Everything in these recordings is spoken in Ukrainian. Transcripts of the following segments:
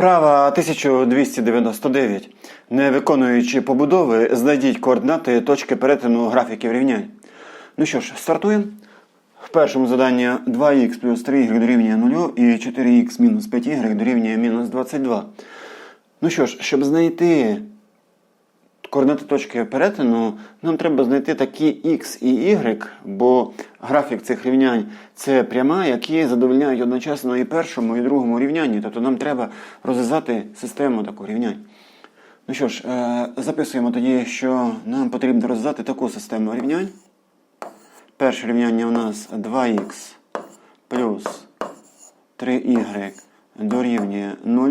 Вправа 1299. Не виконуючи побудови, знайдіть координати точки перетину графіків рівнянь. Ну що ж, стартуємо. В першому заданні 2х плюс 3y дорівнює 0 і 4х мінус 5y дорівнює мінус 22. Ну що ж, щоб знайти координати точки перетину, нам треба знайти такі x і y, бо графік цих рівнянь це пряма, які задовольняють одночасно і першому, і другому рівнянні. Тобто нам треба розв'язати систему таку рівнянь. Ну що ж, е, записуємо тоді, що нам потрібно розв'язати таку систему рівнянь. Перше рівняння у нас 2х плюс 3y дорівнює 0.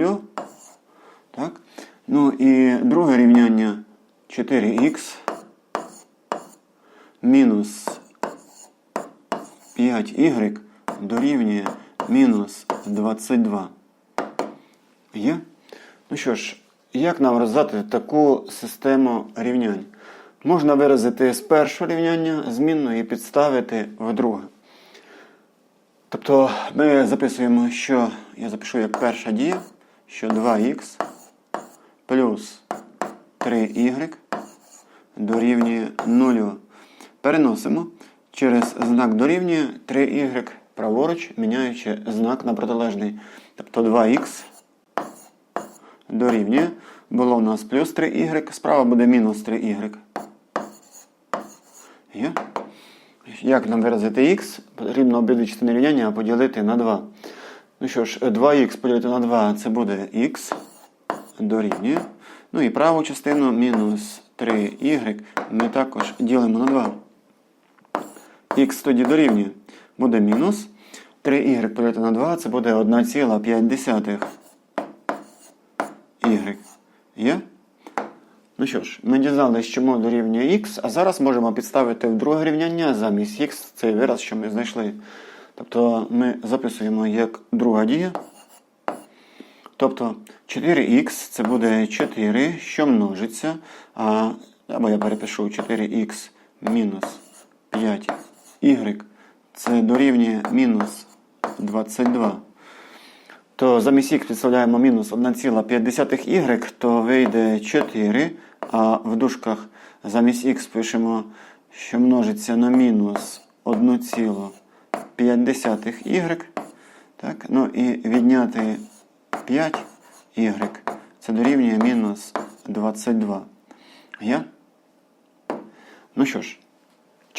Так? Ну і друге рівняння 4х мінус 5y дорівнює мінус 22. Є? Ну що ж, як нам розв'язати таку систему рівнянь? Можна виразити з першого рівняння змінну і підставити в друге. Тобто ми записуємо, що я запишу як перша дія, що 2х плюс 3y дорівнює 0. Переносимо через знак дорівнює 3y праворуч, міняючи знак на протилежний. Тобто 2х дорівнює. Було у нас плюс 3y, справа буде мінус 3y. Є? Як нам виразити х? Потрібно обидві частини рівняння поділити на 2. Ну що ж, 2х поділити на 2 це буде х дорівнює. Ну і праву частину мінус 3y ми також ділимо на 2. Х тоді дорівнює. Буде мінус. 3y поділити на 2 це буде 1,5 y. Є? Ну що ж, ми дізналися, чому дорівнює х, а зараз можемо підставити в друге рівняння замість х цей вираз, що ми знайшли. Тобто ми записуємо як друга дія. Тобто 4х це буде 4, що множиться. А, або я перепишу 4х мінус 5y. Це дорівнює мінус 22. То замість х підставляємо мінус 1,5y, то вийде 4. А в дужках замість х пишемо, що множиться на мінус 1,5y. Так? Ну і відняти 5y. Це дорівнює мінус 22. Є? Ну що ж,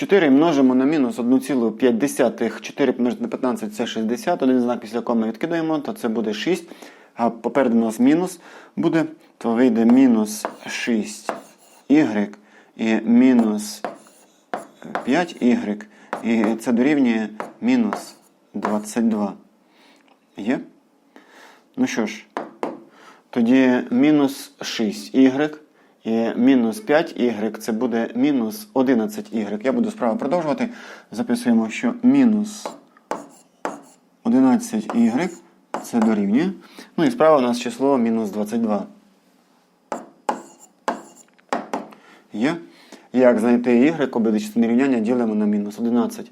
4 множимо на мінус 1,5. 4 помножити на 15 це 60. Один знак після коми відкидаємо, то це буде 6. А попереду у нас мінус буде, то вийде мінус 6y і мінус 5y. І це дорівнює мінус 22. Є? Ну що ж, тоді мінус 6y і мінус 5y це буде мінус 11y. Я буду справа продовжувати. Записуємо, що мінус 11y це дорівнює. Ну і справа у нас число мінус 22. Є. Як знайти y, обидві частини рівняння ділимо на мінус 11.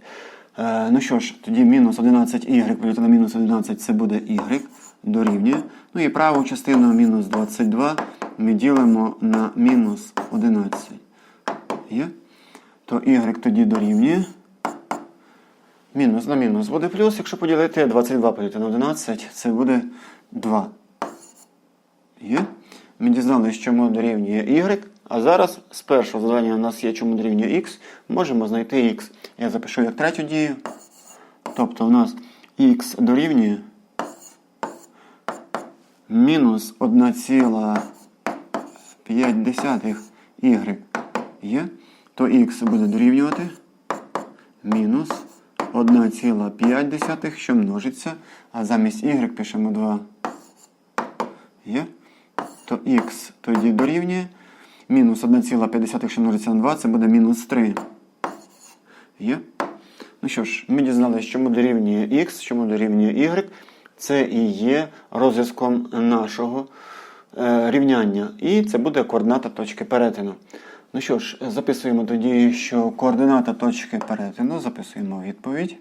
Е, ну що ж, тоді мінус 11y поділити на мінус 11 це буде y дорівнює. Ну і праву частину мінус 22 ми ділимо на мінус 11. Є? То y тоді дорівнює. Мінус на мінус буде плюс, якщо поділити 22 поділити на 11, це буде 2. Є? Ми дізналися, чому дорівнює y. А зараз з першого завдання у нас є чому дорівнює x, можемо знайти x. Я запишу як третю дію. Тобто у нас x дорівнює мінус 1,5 y є, то x буде дорівнювати мінус 1,5, що множиться, а замість y пишемо 2. Є? То x тоді дорівнює. Мінус 1,5, що множиться на 2, це буде мінус 3. Є? Ну що ж, ми дізналися, чому дорівнює x, чому дорівнює y. Це і є розв'язком нашого рівняння. І це буде координата точки перетину. Ну що ж, записуємо тоді, що координата точки перетину, записуємо відповідь.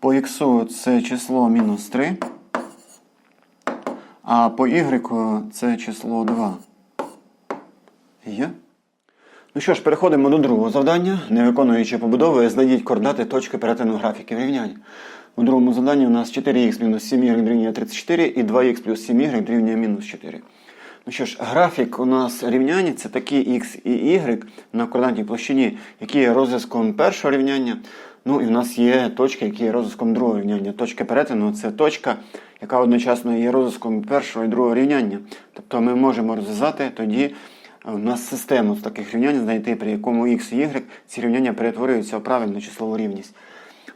По х це число мінус 3. А по y це число 2. Є? Ну що ж, переходимо до другого завдання. Не виконуючи побудови, знайдіть координати точки перетину графіків рівнянь. У другому завданні у нас 4х мінус 7y дорівнює 34 і 2х плюс 7y дорівнює мінус 4. Ну що ж, графік у нас рівняння це такі x і y на координатній площині, які є розв'язком першого рівняння. Ну і в нас є точки, які є розв'язком другого рівняння. Точка перетину це точка, яка одночасно є розв'язком першого і другого рівняння. Тобто ми можемо розв'язати тоді у нас систему з таких рівнянь знайти, при якому x і y ці рівняння перетворюються в правильну числову рівність.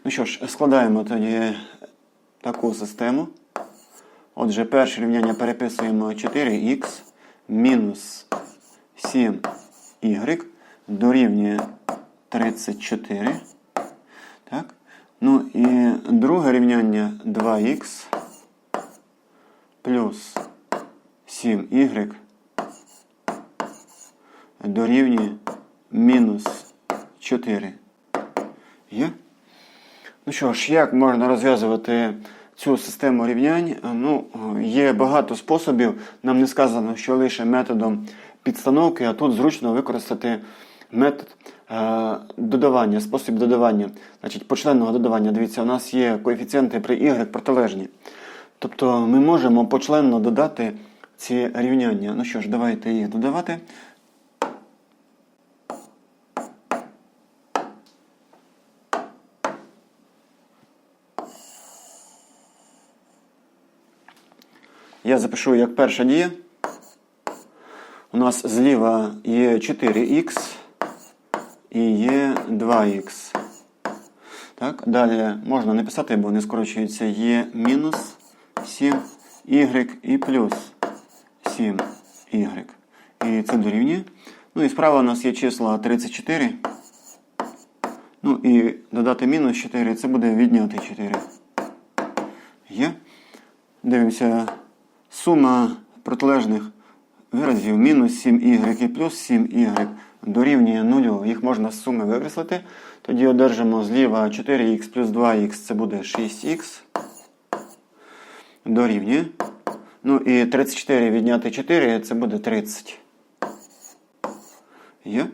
Ну що ж, складаємо тоді таку систему. Отже, перше рівняння переписуємо 4х мінус 7y дорівнює 34. Так? Ну і друге рівняння 2х плюс 7y дорівнює мінус 4. Є? Ну що ж, як можна розв'язувати цю систему рівнянь? Ну, є багато способів. Нам не сказано, що лише методом підстановки, а тут зручно використати метод е, додавання, спосіб додавання. Значить, почленного додавання. Дивіться, у нас є коефіцієнти при y протилежні. Тобто ми можемо почленно додати ці рівняння. Ну що ж, давайте їх додавати. Я запишу як перша дія. У нас зліва є 4х і є 2х. Так, Далі можна не писати, бо не скорочується є мінус 7y і плюс 7y. І це дорівнює. Ну і справа у нас є числа 34. Ну і додати мінус 4, це буде відняти 4. Є. Дивимося. Сума протилежних виразів мінус 7y і плюс 7y дорівнює 0. Їх можна з суми викреслити. Тоді одержимо зліва 4х плюс 2х це буде 6х. Дорівнює. Ну і 34 відняти 4 це буде 30. Є?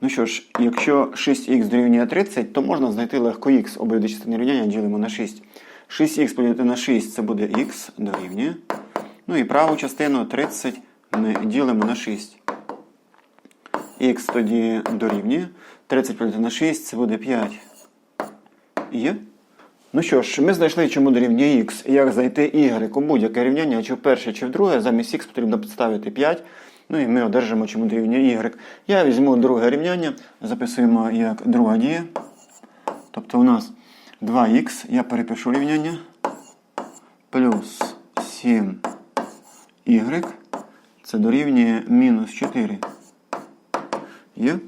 Ну що ж, якщо 6х дорівнює 30, то можна знайти легко х. Обидві частини рівняння ділимо на 6. 6х поділити на 6 це буде х дорівнює. Ну і праву частину 30 ми ділимо на 6. Х тоді дорівнює. 30 поділити на 6 це буде 5. Є? Ну що ж, ми знайшли, чому дорівнює х. Як знайти y у будь-яке рівняння, чи в перше, чи в друге. Замість х потрібно підставити 5. Ну і ми одержимо, чому дорівнює y. Я візьму друге рівняння, записуємо як друга дія. Тобто у нас 2х, я перепишу рівняння. Плюс 7 y, це дорівнює мінус 4. Є?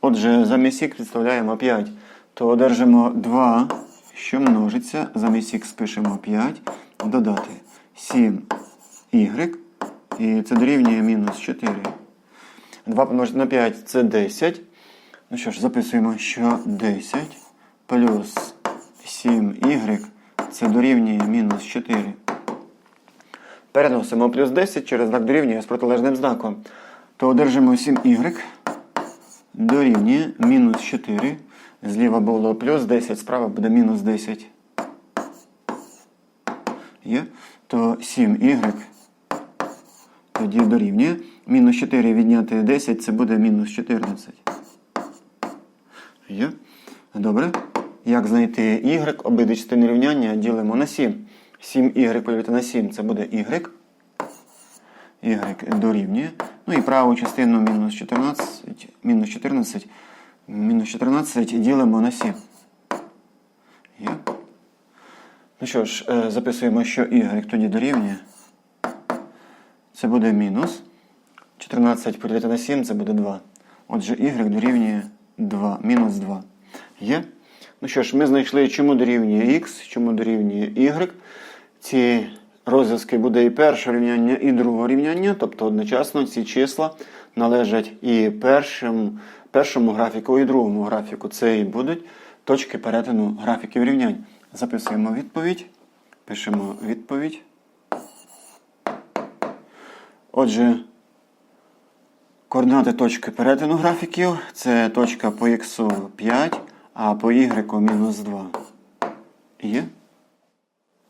Отже, замість х підставляємо 5, то одержимо 2, що множиться. Замість х пишемо 5, додати 7 y, і це дорівнює мінус 4. 2 помножити на 5 це 10. Ну що ж, записуємо, що 10 плюс 7y це дорівнює мінус 4. Переносимо плюс 10 через знак дорівнює з протилежним знаком. То одержимо 7y дорівнює мінус 4. Зліва було плюс 10, справа буде мінус 10. Є? То 7y тоді дорівнює. Мінус 4 відняти 10 це буде мінус 14. Є? Добре. Як знайти y? Обидві частини рівняння ділимо на 7. 7y поділити на 7 це буде y. y дорівнює. Ну і праву частину мінус 14, мінус 14, мінус 14 ділимо на 7. Є. Ну що ж, е, записуємо, що y тоді дорівнює. Це буде мінус. 14 поділити на 7 це буде 2. Отже, y дорівнює 2, мінус 2. Є? Ну що ж, ми знайшли, чому дорівнює x, чому дорівнює y. Ці розв'язки буде і перше рівняння, і друге рівняння. Тобто одночасно ці числа належать і першому, першому графіку, і другому графіку. Це і будуть точки перетину графіків рівнянь. Записуємо відповідь. Пишемо відповідь. Отже, координати точки перетину графіків це точка по х 5, а по y мінус 2. Є?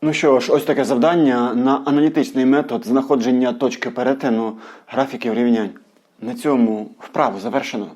Ну що ж, ось таке завдання на аналітичний метод знаходження точки перетину графіків рівнянь. На цьому вправу завершено.